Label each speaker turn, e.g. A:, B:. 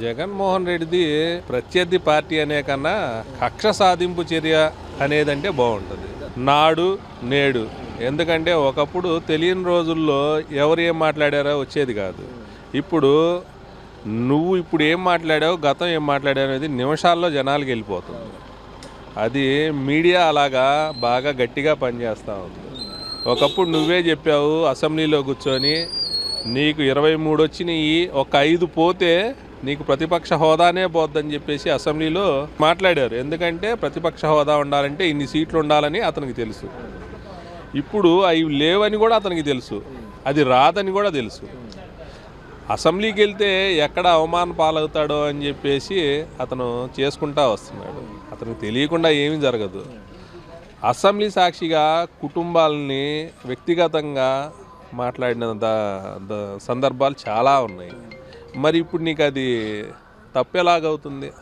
A: జగన్మోహన్ రెడ్డిది ప్రత్యర్థి పార్టీ అనే కన్నా కక్ష సాధింపు చర్య అనేదంటే బాగుంటుంది. నాడు నేడు. ఎందుకంటే ఒకప్పుడు తెలియని రోజుల్లో ఎవరు ఏం మాట్లాడారో వచ్చేది కాదు. ఇప్పుడు నువ్వు ఇప్పుడు ఏం మాట్లాడావు గతం ఏం మాట్లాడావు అనేది నిమిషాల్లో జనాలకు వెళ్ళిపోతుంది. అది మీడియా అలాగా బాగా గట్టిగా పనిచేస్తూ ఉంది. ఒకప్పుడు నువ్వే చెప్పావు అసెంబ్లీలో కూర్చొని నీకు ఇరవై మూడు వచ్చినాయి ఒక ఐదు పోతే నీకు ప్రతిపక్ష హోదానే పోద్దని చెప్పేసి అసెంబ్లీలో మాట్లాడారు. ఎందుకంటే ప్రతిపక్ష హోదా ఉండాలంటే ఇన్ని సీట్లు ఉండాలని అతనికి తెలుసు. ఇప్పుడు అవి లేవని కూడా అతనికి తెలుసు. అది రాదని కూడా తెలుసు. అసెంబ్లీకి వెళ్తే ఎక్కడ అవమాన పాలవుతాడో అని చెప్పేసి అతను చేసుకుంటా వస్తున్నాడు. అతనికి తెలియకుండా ఏమీ జరగదు. అసెంబ్లీ సాక్షిగా కుటుంబాలని వ్యక్తిగతంగా మాట్లాడిన ద- ద- సందర్భాలు చాలా ఉన్నాయి. మరి ఇప్పుడు నీకు అది తప్పేలాగవుతుంది?